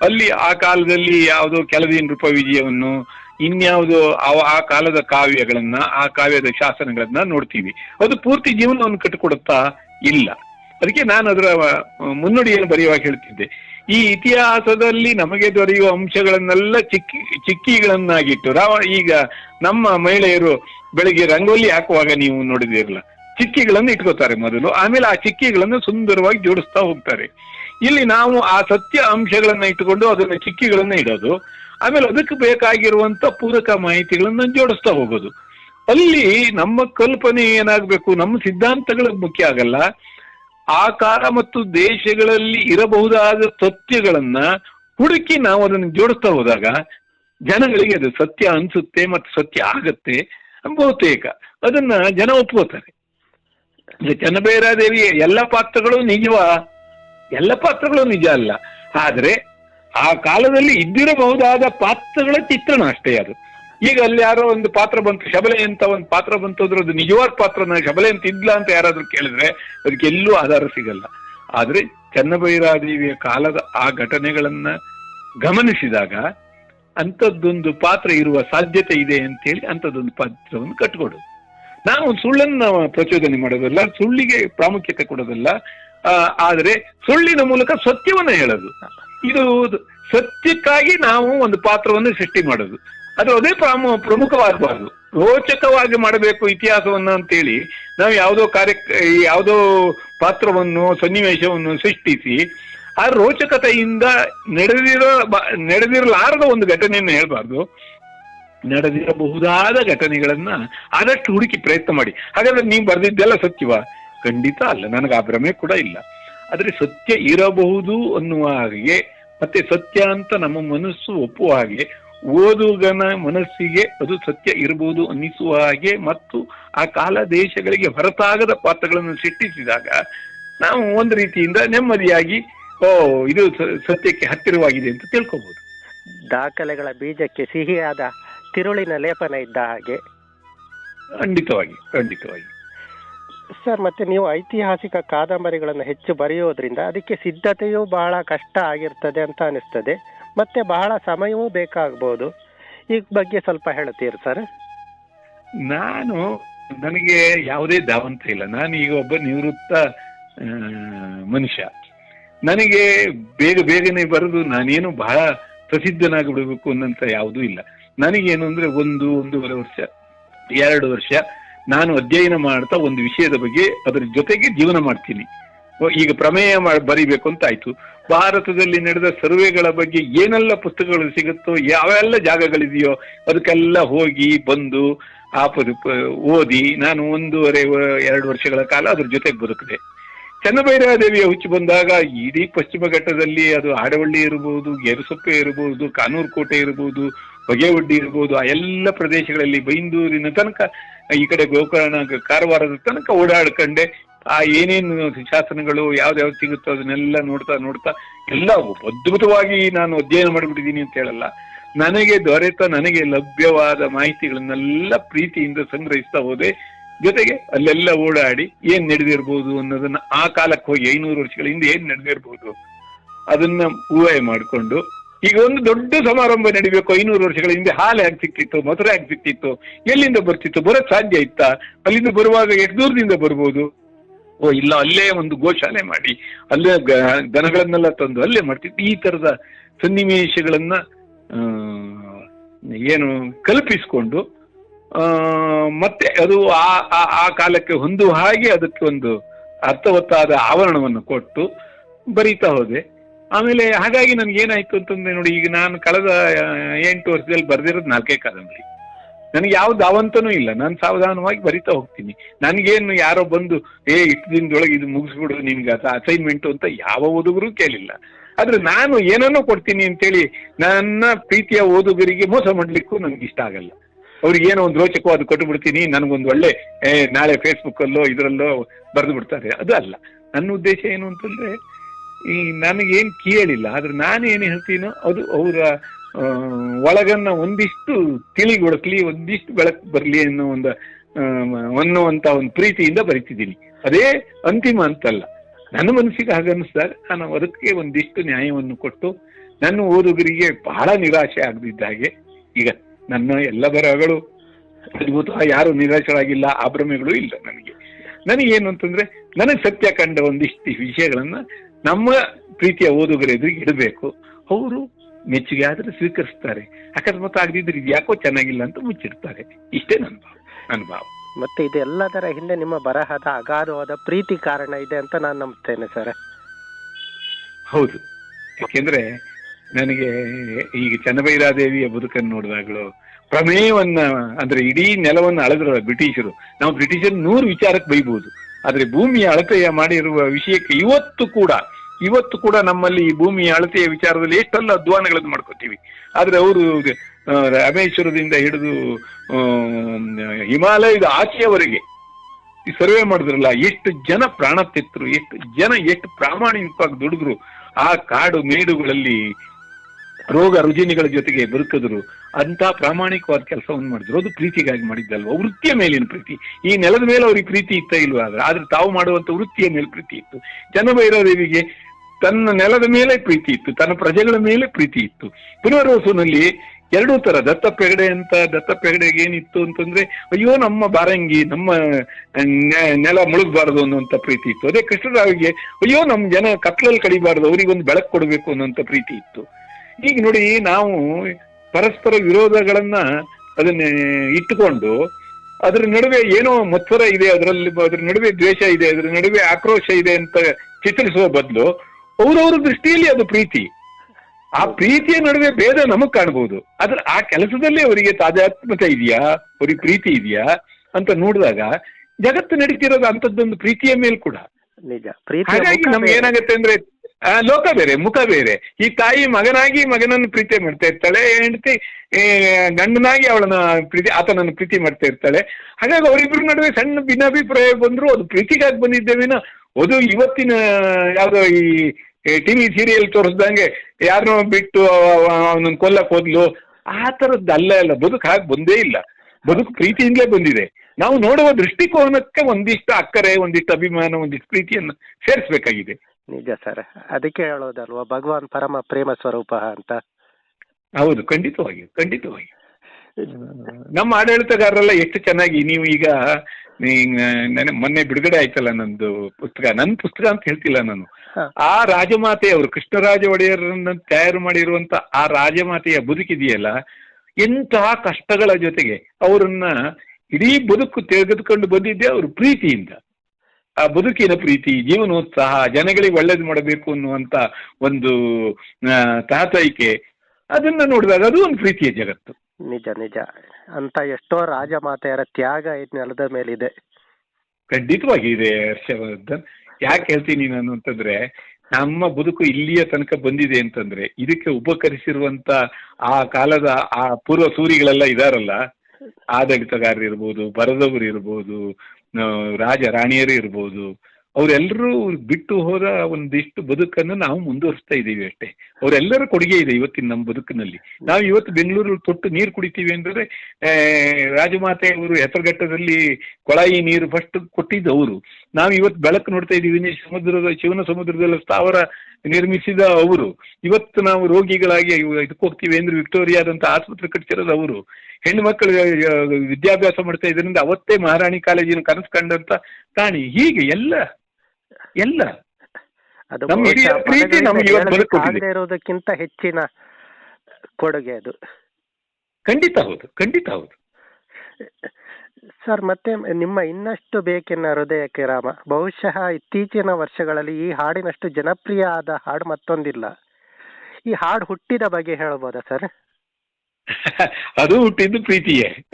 ಅಲ್ಲಿ ಆ ಕಾಲದಲ್ಲಿ ಯಾವುದೋ ಕೆಲದಿನ ರೂಪ ವಿಜಯವನ್ನು ಇನ್ಯಾವುದೋ ಆ- ಕಾಲದ ಕಾವ್ಯಗಳನ್ನ, ಆ ಕಾವ್ಯದ ಶಾಸನಗಳನ್ನ ನೋಡ್ತೀವಿ. ಅದು ಪೂರ್ತಿ ಜೀವನವನ್ನು ಕಟ್ಟಿಕೊಡುತ್ತಾ ಇಲ್ಲ. ಅದಕ್ಕೆ ನಾನು ಅದರ ಮುನ್ನುಡಿಯನ್ನು ಬರೆಯುವಾಗ ಹೇಳ್ತಿದ್ದೆ. ಈ ಇತಿಹಾಸದಲ್ಲಿ ನಮಗೆ ದೊರೆಯುವ ಅಂಶಗಳನ್ನೆಲ್ಲ ಚಿಕ್ಕಿ, ಚಿಕ್ಕಿಗಳನ್ನಾಗಿಟ್ಟು, ರಾವ, ಈಗ ನಮ್ಮ ಮಹಿಳೆಯರು ಬೆಳಿಗ್ಗೆ ರಂಗೋಲಿ ಹಾಕುವಾಗ ನೀವು ನೋಡಿದಿರಲ್ಲ, ಚಿಕ್ಕಿಗಳನ್ನು ಇಟ್ಕೋತಾರೆ ಮೊದಲು. ಆಮೇಲೆ ಆ ಚಿಕ್ಕಿಗಳನ್ನು ಸುಂದರವಾಗಿ ಜೋಡಿಸ್ತಾ ಹೋಗ್ತಾರೆ. ಇಲ್ಲಿ ನಾವು ಆ ಸತ್ಯ ಅಂಶಗಳನ್ನ ಇಟ್ಟುಕೊಂಡು ಅದನ್ನ ಚಿಕ್ಕಿಗಳನ್ನ ಇಡೋದು. ಆಮೇಲೆ ಅದಕ್ಕೆ ಬೇಕಾಗಿರುವಂತ ಪೂರಕ ಮಾಹಿತಿಗಳನ್ನ ಜೋಡಿಸ್ತಾ ಹೋಗೋದು. ಅಲ್ಲಿ ನಮ್ಮ ಕಲ್ಪನೆ ಏನಾಗಬೇಕು? ನಮ್ಮ ಸಿದ್ಧಾಂತಗಳ ಮುಖ್ಯ ಆಗಲ್ಲ. ಆಕಾರ ಮತ್ತು ದೇಶಗಳಲ್ಲಿ ಇರಬಹುದಾದ ಸತ್ಯಗಳನ್ನ ಹುಡುಕಿ ನಾವು ಅದನ್ನು ಜೋಡಿಸ್ತಾ ಹೋದಾಗ ಜನಗಳಿಗೆ ಅದು ಸತ್ಯ ಅನ್ಸುತ್ತೆ ಮತ್ತು ಸತ್ಯ ಆಗತ್ತೆ. ಬಹುತೇಕ. ಅದನ್ನ ಜನ ಒಪ್ಕೋತಾರೆ ಈಗ ಚನ್ನಭೈರಾದೇವಿಯ ಎಲ್ಲ ಪಾತ್ರಗಳು ನಿಜವಾ? ಎಲ್ಲ ಪಾತ್ರಗಳು ನಿಜ ಅಲ್ಲ. ಆದ್ರೆ ಆ ಕಾಲದಲ್ಲಿ ಇದ್ದಿರಬಹುದಾದ ಪಾತ್ರಗಳ ಚಿತ್ರಣ ಅಷ್ಟೇ ಅದು. ಈಗ ಅಲ್ಲಿ ಯಾರೋ ಒಂದು ಪಾತ್ರ ಬಂತು, ಶಬಲೆ ಅಂತ ಒಂದು ಪಾತ್ರ ಬಂತು, ಅಂದ್ರೆ ಅದು ನಿಜವಾದ ಪಾತ್ರನ ಶಬಲೆ ಅಂತ ಇದ್ಲ ಅಂತ ಯಾರಾದ್ರೂ ಕೇಳಿದ್ರೆ ಅದಕ್ಕೆ ಎಲ್ಲೂ ಆಧಾರ ಸಿಗಲ್ಲ. ಆದ್ರೆ ಚನ್ನಭೈರಾದೇವಿಯ ಕಾಲದ ಆ ಘಟನೆಗಳನ್ನ ಗಮನಿಸಿದಾಗ ಅಂಥದ್ದೊಂದು ಪಾತ್ರ ಇರುವ ಸಾಧ್ಯತೆ ಇದೆ ಅಂತ ಹೇಳಿ ಅಂಥದ್ದೊಂದು ಪಾತ್ರವನ್ನು ಕಟ್ಕೊಡು. ನಾನು ಸುಳ್ಳನ್ನು ಪ್ರಚೋದನೆ ಮಾಡೋದಲ್ಲ, ಸುಳ್ಳಿಗೆ ಪ್ರಾಮುಖ್ಯತೆ ಕೊಡೋದಲ್ಲ ಆದ್ರೆ ಸುಳ್ಳಿನ ಮೂಲಕ ಸತ್ಯವನ್ನ ಹೇಳೋದು. ಇದು ಸತ್ಯಕ್ಕಾಗಿ ನಾವು ಒಂದು ಪಾತ್ರವನ್ನು ಸೃಷ್ಟಿ ಮಾಡೋದು. ಅದು ಅದೇ ಪ್ರಾಮು, ಪ್ರಮುಖವಾಗಬಾರ್ದು. ರೋಚಕವಾಗಿ ಮಾಡಬೇಕು ಇತಿಹಾಸವನ್ನ ಅಂತೇಳಿ ನಾವು ಯಾವುದೋ ಕಾರ್ಯ ಯಾವುದೋ ಪಾತ್ರವನ್ನು, ಸನ್ನಿವೇಶವನ್ನು ಸೃಷ್ಟಿಸಿ ಆ ರೋಚಕತೆಯಿಂದ ನಡೆದಿರೋ ನಡೆದಿರಲಾರದ ಒಂದು ಘಟನೆಯನ್ನು ಹೇಳ್ಬಾರ್ದು. ನಡೆದಿರಬಹುದಾದ ಘಟನೆಗಳನ್ನ ಆದಷ್ಟು ಹುಡುಕಿ ಪ್ರಯತ್ನ ಮಾಡಿ. ಹಾಗಾದ್ರೆ ನೀವು ಬರೆದಿದ್ದೆಲ್ಲ ಸತ್ಯವ? ಖಂಡಿತ ಅಲ್ಲ, ನನಗೆ ಆ ಭ್ರಮೆ ಕೂಡ ಇಲ್ಲ. ಆದ್ರೆ ಸತ್ಯ ಇರಬಹುದು ಅನ್ನುವ ಹಾಗೆ, ಮತ್ತೆ ಸತ್ಯ ಅಂತ ನಮ್ಮ ಮನಸ್ಸು ಒಪ್ಪುವ ಹಾಗೆ, ಓದುಗನ ಮನಸ್ಸಿಗೆ ಅದು ಸತ್ಯ ಇರಬಹುದು ಅನ್ನಿಸುವ ಹಾಗೆ, ಮತ್ತು ಆ ಕಾಲ ದೇಶಗಳಿಗೆ ಹೊರತಾಗದ ಪಾತ್ರಗಳನ್ನು ಸೃಷ್ಟಿಸಿದಾಗ, ನಾವು ಒಂದು ರೀತಿಯಿಂದ ನೆಮ್ಮದಿಯಾಗಿ ಓ ಇದು ಸ- ಸತ್ಯಕ್ಕೆ ಹತ್ತಿರವಾಗಿದೆ ಅಂತ ತಿಳ್ಕೊಬಹುದು ದಾಖಲೆಗಳ ಬೀಜಕ್ಕೆ ಸಿಹಿಯಾದ ತಿರುಳಿನ ಲೇಪನ ಇದ್ದ ಹಾಗೆ. ಖಂಡಿತವಾಗಿ ಖಂಡಿತವಾಗಿ. ಸರ್ ಮತ್ತೆ ನೀವು ಐತಿಹಾಸಿಕ ಕಾದಂಬರಿಗಳನ್ನು ಹೆಚ್ಚು ಬರೆಯೋದ್ರಿಂದ ಅದಕ್ಕೆ ಸಿದ್ಧತೆಯು ಬಹಳ ಕಷ್ಟ ಆಗಿರ್ತದೆ ಅಂತ ಅನಿಸ್ತದೆ ಮತ್ತೆ ಬಹಳ ಸಮಯವೂ ಬೇಕಾಗ್ಬೋದು. ಈ ಬಗ್ಗೆ ಸ್ವಲ್ಪ ಹೇಳ್ತೀರಿ ಸರ್? ನಾನು ನನಗೆ ಯಾವುದೇ ದಾವಂತ ಇಲ್ಲ. ನಾನು ಈಗ ಒಬ್ಬ ನಿವೃತ್ತ ಆ, ಮನುಷ್ಯ. ನನಗೆ ಬೇಗ ಬೇಗನೆ ಬರೆದು ನಾನೇನು ಬಹಳ ಪ್ರಸಿದ್ಧನಾಗಿ ಬಿಡಬೇಕು ಅನ್ನಂತ ಯಾವುದೂ ಇಲ್ಲ. ನನಗೇನು ಅಂದ್ರೆ ಒಂದು, ಒಂದೂವರೆ ವರ್ಷ, ಎರಡು ವರ್ಷ ನಾನು ಅಧ್ಯಯನ ಮಾಡ್ತಾ ಒಂದು ವಿಷಯದ ಬಗ್ಗೆ ಅದರ ಜೊತೆಗೆ ಜೀವನ ಮಾಡ್ತೀನಿ. ಈಗ ಪ್ರಮೇಯ ಬರಿಬೇಕು ಅಂತ ಆಯ್ತು. ಭಾರತದಲ್ಲಿ ನಡೆದ ಸರ್ವೆಗಳ ಬಗ್ಗೆ ಏನೆಲ್ಲ ಪುಸ್ತಕಗಳು ಸಿಗುತ್ತೋ, ಯಾವೆಲ್ಲ ಜಾಗಗಳಿದೆಯೋ ಅದಕ್ಕೆಲ್ಲ ಹೋಗಿ ಬಂದು ಆ ಓದಿ ನಾನು ಒಂದೂವರೆ, ಎರಡು ವರ್ಷಗಳ ಕಾಲ ಅದ್ರ ಜೊತೆಗೆ ಬದುಕಿದೆ. ಚನ್ನಭೈರಾದೇವಿಯ ಹುಚ್ಚು ಬಂದಾಗ ಇಡೀ ಪಶ್ಚಿಮ ಘಟ್ಟದಲ್ಲಿ ಅದು ಆಡವಳ್ಳಿ ಇರಬಹುದು ಗೆರುಸೊಪ್ಪೆ ಇರಬಹುದು ಕಾನೂರು ಕೋಟೆ ಇರಬಹುದು ಬಗೆವಡ್ಡಿ ಇರಬಹುದು ಆ ಎಲ್ಲ ಪ್ರದೇಶಗಳಲ್ಲಿ ಬೈಂದೂರಿನ ತನಕ, ಈ ಕಡೆ ಗೋಕರ್ಣ, ಕಾರವಾರದ ತನಕ ಓಡಾಡ್ಕಂಡೆ. ಆ ಏನೇನು ಶಾಸನಗಳು ಯಾವ್ದ್ಯಾವ್ದು ಸಿಗುತ್ತೋ ಅದನ್ನೆಲ್ಲ ನೋಡ್ತಾ ನೋಡ್ತಾ ಎಲ್ಲ ಅದ್ಭುತವಾಗಿ ನಾನು ಅಧ್ಯಯನ ಮಾಡಿಬಿಟ್ಟಿದ್ದೀನಿ ಅಂತ ಹೇಳಲ್ಲ. ನನಗೆ ದೊರೆತ, ನನಗೆ ಲಭ್ಯವಾದ ಮಾಹಿತಿಗಳನ್ನೆಲ್ಲ ಪ್ರೀತಿಯಿಂದ ಸಂಗ್ರಹಿಸ್ತಾ ಹೋದೆ. ಜೊತೆಗೆ ಅಲ್ಲೆಲ್ಲ ಓಡಾಡಿ ಏನ್ ನಡೆದಿರ್ಬೋದು ಅನ್ನೋದನ್ನ ಆ ಕಾಲಕ್ಕೆ ಹೋಗಿ ಐನೂರು ವರ್ಷಗಳ ಹಿಂದೆ ಏನ್ ನಡೆದಿರ್ಬೋದು ಅದನ್ನ ಊಹೆ ಮಾಡಿಕೊಂಡು, ಈಗ ಒಂದು ದೊಡ್ಡ ಸಮಾರಂಭ ನಡಿಬೇಕು, ಐನೂರು ವರ್ಷಗಳ ಹಿಂದೆ ಹಾಲು ಆಗಿ ಸಿಕ್ತಿತ್ತು ಮೊಸರು ಆಗಿ ಸಿಕ್ತಿತ್ತು ಎಲ್ಲಿಂದ ಬರ್ತಿತ್ತು, ಬರೋಕ್ ಸಾಧ್ಯ ಇತ್ತಾ, ಅಲ್ಲಿಂದ ಬರುವಾಗ ಎಷ್ಟು ದೂರದಿಂದ ಬರ್ಬೋದು? ಓ, ಇಲ್ಲ, ಅಲ್ಲೇ ಒಂದು ಗೋಶಾಲೆ ಮಾಡಿ, ಅಲ್ಲೇ ದನಗಳನ್ನೆಲ್ಲ ತಂದು ಅಲ್ಲೇ ಮಾಡ್ತಿತ್ತು. ಈ ತರದ ಸನ್ನಿವೇಶಗಳನ್ನ ಏನು ಕಲ್ಪಿಸಿಕೊಂಡು ಮತ್ತೆ ಅದು ಆ, ಆ- ಕಾಲಕ್ಕೆ ಹೊಂದುವ ಹಾಗೆ ಅದಕ್ಕೆ ಒಂದು ಅರ್ಥವತ್ತಾದ ಆವರಣವನ್ನು ಕೊಟ್ಟು ಬರೀತಾ ಹೋದೆ. ಆಮೇಲೆ ಹಾಗಾಗಿ ನನ್ಗೆ ಏನಾಯ್ತು ಅಂತಂದ್ರೆ ನೋಡಿ, ಈಗ ನಾನು ಕಳೆದ ಎಂಟು ವರ್ಷದಲ್ಲಿ ಬರೆದಿರೋದು ನಾಲ್ಕೇ ಕಾದಂಬರಿ. ನನಗೆ ಯಾವ ದಾವಂತನೂ ಇಲ್ಲ. ನಾನು ಸಾವಧಾನವಾಗಿ ಬರಿತಾ ಹೋಗ್ತೀನಿ. ನನಗೇನು ಯಾರೋ ಬಂದು, ಏ, ಇಷ್ಟು ದಿನದೊಳಗೆ ಇದು ಮುಗಿಸ್ಬಿಡು, ನಿನ್ಗೆ ಅಸೈನ್ಮೆಂಟ್ ಅಂತ ಯಾವ ಓದುಗರು ಕೇಳಿಲ್ಲ. ಆದ್ರೆ ನಾನು ಏನನ್ನೂ ಕೊಡ್ತೀನಿ ಅಂತೇಳಿ ನನ್ನ ಪ್ರೀತಿಯ ಓದುಗರಿಗೆ ಮೋಸ ಮಾಡ್ಲಿಕ್ಕೂ ನನ್ಗೆ ಇಷ್ಟ ಆಗಲ್ಲ. ಅವ್ರಿಗೆ ಏನೋ ಒಂದು ರೋಚಕೋ ಅದು ಕೊಟ್ಟು ಬಿಡ್ತೀನಿ ನನಗೊಂದು ಒಳ್ಳೆ ನಾಳೆ ಫೇಸ್ಬುಕ್ ಅಲ್ಲೋ, ಇದರಲ್ಲೋ ಬರೆದು ಬಿಡ್ತಾರೆ. ಅದು ಅಲ್ಲ. ನನ್ನ ಉದ್ದೇಶ ಏನು ಅಂತಂದ್ರೆ, ಈ ನನಗೇನ್ ಕೇಳಿಲ್ಲ, ಆದ್ರೆ ನಾನು ಏನು ಹೇಳ್ತೀನೋ ಅದು ಅವರ ಒಳಗನ್ನ ಒಂದಿಷ್ಟು ತಿಳಿಗೊಳಿಸ್ಲಿ ಒಂದಿಷ್ಟು ಬೆಳಕು ಬರಲಿ ಅನ್ನೋ ಒಂದು ಅನ್ನುವಂತ ಒಂದು ಪ್ರೀತಿಯಿಂದ ಬರಿತಿದ್ದೀನಿ. ಅದೇ ಅಂತಿಮ ಅಂತಲ್ಲ. ನನ್ನ ಮನಸ್ಸಿಗೆ ಹಾಗನ್ನಿಸ್ದಾಗ ನಾನು ಅದಕ್ಕೆ ಒಂದಿಷ್ಟು ನ್ಯಾಯವನ್ನು ಕೊಟ್ಟು, ನನ್ನ ಓದುಗರಿಗೆ ಬಹಳ ನಿರಾಶೆ ಆಗದಿದ್ದ ಹಾಗೆ ಈಗ ನನ್ನ ಎಲ್ಲ ಬರಹಗಳು ಅದ್ಭುತ ಯಾರು ನಿರಾಶರಾಗಿಲ್ಲ ಆ ಭ್ರಮೆಗಳು ಇಲ್ಲ ನನಗೆ. ನನಗೇನು ಅಂತಂದ್ರೆ ನನಗೆ ಸತ್ಯ ಕಂಡ ಒಂದಿಷ್ಟು ವಿಷಯಗಳನ್ನ ನಮ್ಮ ಪ್ರೀತಿಯ ಓದುಗರ ಎದುರಿಗೆ ಇಡಬೇಕು ಅವರು ಮೆಚ್ಚುಗೆ ಆದ್ರೆ ಸ್ವೀಕರಿಸ್ತಾರೆ. ಅಕಸ್ಮಾತ್ ಆಗದಿದ್ರೆ ಇದು ಯಾಕೋ ಚೆನ್ನಾಗಿಲ್ಲ ಅಂತ ಮುಚ್ಚಿಡ್ತಾರೆ. ಇಷ್ಟೇ ನನ್ನ ಭಾವ ನನ್ನ ಭಾವ. ಮತ್ತೆ ಇದೆಲ್ಲದರ ಹಿಂದೆ ನಿಮ್ಮ ಬರಹದ ಅಗಾಧವಾದ ಪ್ರೀತಿ ಕಾರಣ ಇದೆ ಅಂತ ನಾನು ನಂಬ್ತೇನೆ ಸರ್. ಹೌದು. ಯಾಕೆಂದ್ರೆ ನನಗೆ ಈಗ ಚನ್ನಬೈರಾದೇವಿಯ ಬದುಕನ್ನು ನೋಡಿದಾಗಲೂ ಪ್ರಮೇಯವನ್ನ, ಅಂದ್ರೆ ಇಡೀ ನೆಲವನ್ನು ಅಳೆದ್ರಲ್ಲ ಬ್ರಿಟಿಷರು, ನಾವು ಬ್ರಿಟಿಷರ್ ನೂರು ವಿಚಾರಕ್ಕೆ ಬೈಬಹುದು ಆದ್ರೆ ಭೂಮಿಯ ಅಳತೆಯ ಮಾಡಿರುವ ವಿಷಯಕ್ಕೆ ಇವತ್ತು ಕೂಡ ಇವತ್ತು ಕೂಡ ನಮ್ಮಲ್ಲಿ ಈ ಭೂಮಿಯ ಅಳತೆಯ ವಿಚಾರದಲ್ಲಿ ಎಷ್ಟೆಲ್ಲ ಅಧ್ವಾನಗಳನ್ನು ಮಾಡ್ಕೋತೀವಿ. ಆದ್ರೆ ಅವರು ರಾಮೇಶ್ವರದಿಂದ ಹಿಡಿದು ಹಿಮಾಲಯದ ಆಚೆಯವರೆಗೆ ಈ ಸರ್ವೆ ಮಾಡಿದ್ರಲ್ಲ, ಎಷ್ಟು ಜನ ಪ್ರಾಣ ತೆತ್ತರು ಎಷ್ಟು ಜನ ಎಷ್ಟು ಪ್ರಾಮಾಣಿಕವಾಗಿ ದುಡಿದ್ರು, ಆ ಕಾಡು ಮೇಡುಗಳಲ್ಲಿ ರೋಗ ರುಜಿನಿಗಳ ಜೊತೆಗೆ ಬದುಕಿದ್ರು ಅಂತ ಪ್ರಾಮಾಣಿಕವಾದ ಕೆಲಸವನ್ನು ಮಾಡಿದ್ರು. ಅದು ಪ್ರೀತಿಗಾಗಿ ಮಾಡಿದ್ದಲ್ವ? ವೃತ್ತಿಯ ಮೇಲಿನ ಪ್ರೀತಿ. ಈ ನೆಲದ ಮೇಲೆ ಅವ್ರಿಗೆ ಪ್ರೀತಿ ಇತ್ತ ಇಲ್ವಾ ಆದ್ರೆ? ಆದ್ರೆ ತಾವು ಮಾಡುವಂತ ವೃತ್ತಿಯ ಮೇಲೆ ಪ್ರೀತಿ ಇತ್ತು. ಚನ್ನಭೈರದೇವಿಗೆ ತನ್ನ ನೆಲದ ಮೇಲೆ ಪ್ರೀತಿ ಇತ್ತು. ತನ್ನ ಪ್ರಜೆಗಳ ಮೇಲೆ ಪ್ರೀತಿ ಇತ್ತು. ಪುನರ್ವಸುನಲ್ಲಿ ಎರಡೂ ತರ ದತ್ತ ಪೆಗಡೆ ಅಂತ, ದತ್ತ ಪೆಗಡೆಗೆ ಏನಿತ್ತು ಅಂತಂದ್ರೆ, ಅಯ್ಯೋ, ನಮ್ಮ ಬಾರಂಗಿ, ನಮ್ಮ ನೆಲ ಮುಳುಗಬಾರದು ಅನ್ನುವಂಥ ಪ್ರೀತಿ ಇತ್ತು. ಅದೇ ಕೃಷ್ಣರಾವಿಗೆ, ಅಯ್ಯೋ, ನಮ್ಮ ಜನ ಕತ್ಲಲ್ಲಿ ಕಡಿಬಾರದು, ಅವರಿಗೊಂದು ಬೆಳಕು ಕೊಡಬೇಕು ಅನ್ನೋಂಥ ಪ್ರೀತಿ ಇತ್ತು. ಈಗ ನೋಡಿ ನಾವು ಪರಸ್ಪರ ವಿರೋಧಗಳನ್ನ ಅದನ್ನ ಇಟ್ಟುಕೊಂಡು ಅದ್ರ ನಡುವೆ ಏನೋ ಮತ್ಸರ ಇದೆ ಅದರಲ್ಲಿ ಅದ್ರ ನಡುವೆ ದ್ವೇಷ ಇದೆ ಅದ್ರ ನಡುವೆ ಆಕ್ರೋಶ ಇದೆ ಅಂತ ಚಿತ್ರಿಸುವ ಬದಲು ಅವ್ರವ್ರ ದೃಷ್ಟಿಯಲ್ಲಿ ಅದು ಪ್ರೀತಿ. ಆ ಪ್ರೀತಿಯ ನಡುವೆ ಭೇದ ನಮಗ್ ಕಾಣಬಹುದು ಆದ್ರೆ ಆ ಕೆಲಸದಲ್ಲಿ ಅವರಿಗೆ ತಾಜಾತ್ಮಕ ಇದೆಯಾ? ಅವ್ರಿಗೆ ಪ್ರೀತಿ ಇದೆಯಾ? ಅಂತ ನೋಡಿದಾಗ ಜಗತ್ತು ನಡೀತಿರೋದು ಅಂತದ್ದೊಂದು ಪ್ರೀತಿಯ ಮೇಲೆ ಕೂಡ. ನಿಜ. ಹಾಗಾಗಿ ನಮ್ಗೆ ಏನಾಗುತ್ತೆ ಅಂದ್ರೆ ಲೋಕ ಬೇರೆ, ಮುಖ ಬೇರೆ. ಈ ತಾಯಿ ಮಗನಾಗಿ ಮಗನನ್ನು ಪ್ರೀತಿ ಮಾಡ್ತಾ ಇರ್ತಾಳೆ, ಹೆಂಡತಿ ಗಂಡನಾಗಿ ಅವಳನ್ನ ಪ್ರೀತಿ, ಆತನನ್ನು ಪ್ರೀತಿ ಮಾಡ್ತಾ ಇರ್ತಾಳೆ. ಹಾಗಾಗಿ ಅವರಿಬ್ಬರ ನಡುವೆ ಸಣ್ಣ ಭಿನ್ನಾಭಿಪ್ರಾಯ ಬಂದ್ರು, ಅದು ಪ್ರೀತಿಗಾಗಿ ಬಂದಿದ್ದೇವಿನ ಅದು ಇವತ್ತಿನ, ಯಾವುದೋ ಈ ಟಿವಿ ಸೀರಿಯಲ್ ತೋರಿಸ್ದಂಗೆ ಯಾರನ್ನೋ ಬಿಟ್ಟು ಅವನನ್ನು ಕೊಲ್ಲಕ್ ಹೋದ್ಲು. ಆ ತರದ್ದು ಅಲ್ಲ ಅಲ್ಲ, ಬದುಕು ಹಾಗೆ ಬಂದೇ ಇಲ್ಲ. ಬದುಕು ಪ್ರೀತಿಯಿಂದಲೇ ಬಂದಿದೆ. ನಾವು ನೋಡುವ ದೃಷ್ಟಿಕೋನಕ್ಕೆ ಒಂದಿಷ್ಟು ಅಕ್ಕರೆ, ಒಂದಿಷ್ಟು ಅಭಿಮಾನ, ಒಂದಿಷ್ಟು ಪ್ರೀತಿಯನ್ನು ಸೇರಿಸಬೇಕಾಗಿದೆ. ನಿಜ ಸರ್ ಅದಕ್ಕೆ ಹೇಳೋದಲ್ವಾ ಭಗವಾನ್ ಪರಮ ಪ್ರೇಮ ಸ್ವರೂಪ ಅಂತ? ಹೌದು ಖಂಡಿತವಾಗಿ ಖಂಡಿತವಾಗಿ. ನಮ್ಮ ಆಡಳಿತಗಾರರೆಲ್ಲ ಎಷ್ಟು ಚೆನ್ನಾಗಿ ನೀವು ಈಗ ನೆನೆ ಮೊನ್ನೆ ಬಿಡುಗಡೆ ಆಯ್ತಲ್ಲ ನಂದು ಪುಸ್ತಕ ನನ್ನ ಪುಸ್ತಕ ಅಂತ ಹೇಳ್ತಿಲ್ಲ ನಾನು. ಆ ಆ ರಾಜಮಾತೆಯವರು ಕೃಷ್ಣರಾಜ ಒಡೆಯರನ್ನು ತಯಾರು ಮಾಡಿರುವಂತ ಆ ರಾಜಮಾತೆಯ ಬದುಕಿದೆಯಲ್ಲ ಎಂತಹ ಕಷ್ಟಗಳ ಜೊತೆಗೆ ಅವರನ್ನ ಇಡೀ ಬದುಕು ತೆಗೆದುಕೊಂಡು ಬಂದಿದ್ದೆ ಅವರು ಪ್ರೀತಿಯಿಂದ. ಆ ಬದುಕಿನ ಪ್ರೀತಿ ಜೀವನೋತ್ಸಾಹ ಜನಗಳಿಗೆ ಒಳ್ಳೇದು ಮಾಡಬೇಕು ಅನ್ನುವಂತ ಒಂದು ತಾತೈಕೆ ಅದನ್ನ ನೋಡಿದಾಗ ಅದು ಒಂದು ಪ್ರೀತಿಯ ಜಗತ್ತು. ನಿಜ ನಿಜ. ಅಂತ ಎಷ್ಟೋ ರಾಜ ಮಾತೆಯರ ತ್ಯಾಗ ಈ ನೆಲದ ಮೇಲಿದೆ. ಖಂಡಿತವಾಗಿ ಇದೆ ಹರ್ಷವರ್ಧನ್. ಯಾಕೆ ಹೇಳ್ತೀನಿ ನಾನು ಅಂತಂದ್ರೆ ನಮ್ಮ ಬದುಕು ಇಲ್ಲಿಯ ತನಕ ಬಂದಿದೆ ಅಂತಂದ್ರೆ ಇದಕ್ಕೆ ಉಪಕರಿಸಿರುವಂತ ಆ ಕಾಲದ ಆ ಪೂರ್ವ ಸೂರಿಗಳೆಲ್ಲ ಇದಾರಲ್ಲ? ಆಡಳಿತಗಾರರು ಇರ್ಬೋದು, ಬರದವರು ಇರ್ಬೋದು ರಾಜ ರಾಣಿಯರು ಇರ್ಬೋದು, ಅವರೆಲ್ಲರೂ ಬಿಟ್ಟು ಹೋದ ಒಂದಿಷ್ಟು ಬದುಕನ್ನು ನಾವು ಮುಂದುವರಿಸ್ತಾ ಇದ್ದೀವಿ ಅಷ್ಟೇ. ಅವರೆಲ್ಲರ ಕೊಡುಗೆ ಇದೆ ಇವತ್ತಿನ ನಮ್ಮ ಬದುಕಿನಲ್ಲಿ. ನಾವು ಇವತ್ತು ಬೆಂಗಳೂರು ತೊಟ್ಟು ನೀರು ಕುಡಿತೀವಿ ಅಂದ್ರೆ ರಾಜಮಾತೆ ಅವರು ಹೆಸರುಘಟ್ಟದಲ್ಲಿ ಕೊಳಾಯಿ ನೀರು ಫಸ್ಟ್ ಕೊಟ್ಟಿದ್ದು ಅವರು. ನಾವು ಇವತ್ತು ಬೆಳಕು ನೋಡ್ತಾ ಇದ್ದೀವಿ ಸಮುದ್ರದ ಶಿವನ ಸಮುದ್ರದಲ್ಲಿ ಸ್ಥಾವರ ನಿರ್ಮಿಸಿದ ಅವರು. ಇವತ್ತು ನಾವು ರೋಗಿಗಳಾಗಿ ಇದಕ್ಕೆ ಹೋಗ್ತೀವಿ ಅಂದ್ರೆ ವಿಕ್ಟೋರಿಯಾದಂತ ಆಸ್ಪತ್ರೆ ಕಟ್ಟಿರೋದು ಅವರು. ಹೆಣ್ಣು ಮಕ್ಕಳು ವಿದ್ಯಾಭ್ಯಾಸ ಮಾಡ್ತಾ ಇದರಿಂದ ಅವತ್ತೇ ಮಹಾರಾಣಿ ಕಾಲೇಜಿನ ಕನಸು ಕಂಡಂತ ಕಾಣಿ ಹೀಗೆ ಎಲ್ಲ ಎಲ್ಲ. ಇರೋದಕ್ಕಿಂತ ಹೆಚ್ಚಿನ ಕೊಡುಗೆ ಅದು. ಖಂಡಿತ ಹೌದು ಖಂಡಿತ ಹೌದು. ಸರ್, ಮತ್ತೆ ನಿಮ್ಮ ಇನ್ನಷ್ಟು ಬೇಕೆನ್ನ ಹೃದಯಕ್ಕೆ ರಾಮ. ಬಹುಶಃ ಇತ್ತೀಚಿನ ವರ್ಷಗಳಲ್ಲಿ ಈ ಹಾಡಿನಷ್ಟು ಜನಪ್ರಿಯ ಆದ ಹಾಡು ಮತ್ತೊಂದಿಲ್ಲ. ಈ ಹಾಡು ಹುಟ್ಟಿದ ಬಗ್ಗೆ ಹೇಳ್ಬೋದಾ ಸರ್? ಅದು ಹುಟ್ಟಿದ್ದು ಪ್ರೀತಿಯೇ.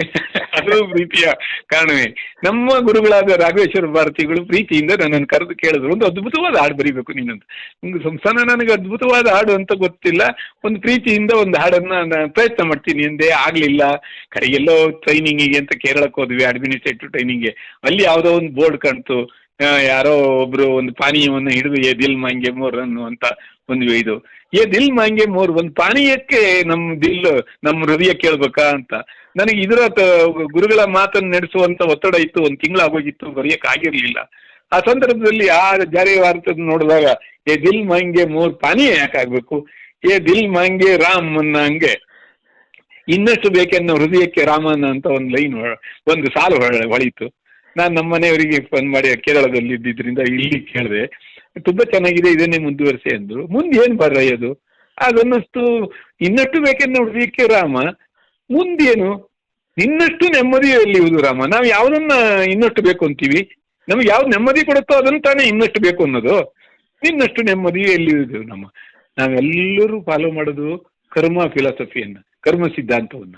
ಅದು ಪ್ರೀತಿಯ ಕಾರಣವೇ. ನಮ್ಮ ಗುರುಗಳಾದ ರಾಘವೇಶ್ವರ ಭಾರತಿಗಳು ಪ್ರೀತಿಯಿಂದ ನನ್ನನ್ನು ಕರೆದು ಕೇಳಿದ್ರು. ಒಂದು ಅದ್ಭುತವಾದ ಹಾಡು ಬರೀಬೇಕು ನೀನಂತ. ನಿಮ್ಗೆ ಸಂಸ್ಥಾನ ನನಗೆ ಅದ್ಭುತವಾದ ಹಾಡು ಅಂತ ಗೊತ್ತಿಲ್ಲ. ಒಂದು ಪ್ರೀತಿಯಿಂದ ಒಂದು ಹಾಡನ್ನ ನಾನು ಪ್ರಯತ್ನ ಮಾಡ್ತೀನಿ ಎಂದೇ ಆಗ್ಲಿಲ್ಲ. ಕಡೆಗೆಲ್ಲೋ ಟ್ರೈನಿಂಗಿಗೆ ಅಂತ ಕೇರಳಕ್ಕೆ ಹೋದ್ವಿ ಅಡ್ಮಿನಿಸ್ಟ್ರೇಟಿವ್ ಟ್ರೈನಿಂಗ್ಗೆ ಅಲ್ಲಿ ಯಾವುದೋ ಒಂದು ಬೋರ್ಡ್ ಕಾಣ್ತು ಯಾರೋ ಒಬ್ರು ಒಂದು ಪಾನೀಯವನ್ನು ಹಿಡಿದು ಎದಿಲ್ ದಿಲ್ ಮೋರ್ ಅನ್ನು ಅಂತ ಒಂದು ಇದು. ಏ ದಿಲ್ ಮಾಂಗೆ ಮೋರ್, ಒಂದು ಪಾನೀಯಕ್ಕೆ ನಮ್ಮ ದಿಲ್ ನಮ್ಮ ಹೃದಯ ಕೇಳ್ಬೇಕಾ ಅಂತ. ನನಗೆ ಇದರ ಗುರುಗಳ ಮಾತನ್ನು ನಡೆಸುವಂತ ಒತ್ತಡ ಇತ್ತು, ಒಂದು ತಿಂಗಳಾಗೋಗಿತ್ತು ಬರೆಯಕ್ ಆಗಿರ್ಲಿಲ್ಲ. ಆ ಸಂದರ್ಭದಲ್ಲಿ ಆ ಜಾರಿ ವಾರ್ತೆ ನೋಡಿದಾಗ, ಏ ದಿಲ್ ಮಾಂಗೆ ಮೋರ್ ಪಾನೀಯ ಯಾಕಾಗ್ಬೇಕು ಏ ದಿಲ್ ಮಾಂಗೆ ರಾಮ್ ಅನ್ನ ಹಂಗೆ. ಇನ್ನಷ್ಟು ಬೇಕೆನ್ನೋ ಹೃದಯಕ್ಕೆ ರಾಮನ ಅಂತ ಒಂದು ಲೈನ್ ಒಂದು ಸಾಲು ಹೊಳಿತು ನಾನು ನಮ್ಮ ಮನೆಯವರಿಗೆ ಫೋನ್ ಮಾಡಿ ಕೇರಳದಲ್ಲಿ ಇದ್ದಿದ್ರಿಂದ ಇಲ್ಲಿ ಕೇಳಿದೆ ತುಂಬಾ ಚೆನ್ನಾಗಿದೆ, ಇದನ್ನೇ ಮುಂದುವರಿಸಿ ಅಂದ್ರು. ಮುಂದೆ ಏನ್ ಬರೆಯೋದು ಅದನ್ನಷ್ಟು ಇನ್ನಷ್ಟು ಬೇಕೆನ್ನೋ ಹೃದಯಕ್ಕೆ ರಾಮ. ಮುಂದೇನು ಇನ್ನಷ್ಟು ನೆಮ್ಮದಿ ಎಲ್ಲಿಯುವುದು ರಾಮ. ನಾವು ಯಾವುದನ್ನ ಇನ್ನಷ್ಟು ಬೇಕು ಅಂತೀವಿ. ನಮ್ಗೆ ಯಾವ್ದು ನೆಮ್ಮದಿ ಕೊಡುತ್ತೋ ಅದನ್ನ ತಾನೇ ಇನ್ನಷ್ಟು ಬೇಕು ಅನ್ನೋದು. ಇನ್ನಷ್ಟು ನೆಮ್ಮದಿ ಎಲ್ಲಿಯುವುದು ನಮ್ಮ? ನಾವೆಲ್ಲರೂ ಫಾಲೋ ಮಾಡೋದು ಕರ್ಮ ಫಿಲಾಸಫಿಯನ್ನ ಕರ್ಮ ಸಿದ್ಧಾಂತವನ್ನ.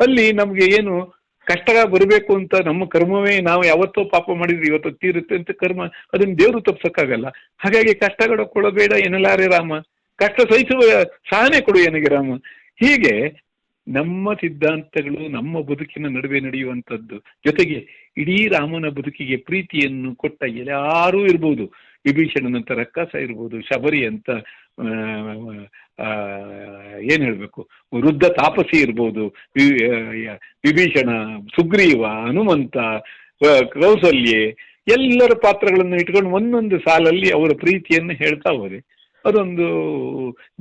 ಅಲ್ಲಿ ನಮಗೆ ಏನು ಕಷ್ಟ ಬರಬೇಕು ಅಂತ ನಮ್ಮ ಕರ್ಮವೇ ನಾವು ಯಾವತ್ತೋ ಪಾಪ ಮಾಡಿದ್ವಿ ಇವತ್ತು ತೀರುತ್ತೆ ಅಂತ ಕರ್ಮ ಅದನ್ನ ದೇವರು ತಪ್ಸಕ್ಕಾಗಲ್ಲ. ಹಾಗಾಗಿ ಕಷ್ಟಗಳು ಕೊಡಬೇಡ ಎನ್ನಲಾರೆ ರಾಮ. ಕಷ್ಟ ಸಹಿಸುವ ಸಹನೆ ಕೊಡು ಏನಿಗೆ ರಾಮ. ಹೀಗೆ ನಮ್ಮ ಸಿದ್ಧಾಂತಗಳು ನಮ್ಮ ಬದುಕಿನ ನಡುವೆ ನಡೆಯುವಂಥದ್ದು. ಜೊತೆಗೆ ಇಡೀ ರಾಮನ ಬದುಕಿಗೆ ಪ್ರೀತಿಯನ್ನು ಕೊಟ್ಟ ಯಾರೂ ಇರ್ಬೋದು. ವಿಭೀಷಣನಂತ ರಕ್ಕಸ ಇರ್ಬೋದು, ಶಬರಿ ಅಂತ ಏನ್ ಹೇಳ್ಬೇಕು, ವೃದ್ಧ ತಾಪಸಿ ಇರ್ಬೋದು ವಿಭೀಷಣ, ಸುಗ್ರೀವ, ಹನುಮಂತ ಕೌಸಲ್ಯೆ, ಎಲ್ಲರ ಪಾತ್ರಗಳನ್ನು ಇಟ್ಕೊಂಡು ಒಂದೊಂದು ಸಾಲಲ್ಲಿ ಅವರ ಪ್ರೀತಿಯನ್ನು ಹೇಳ್ತಾ ಹೋದೆ. ಅದೊಂದು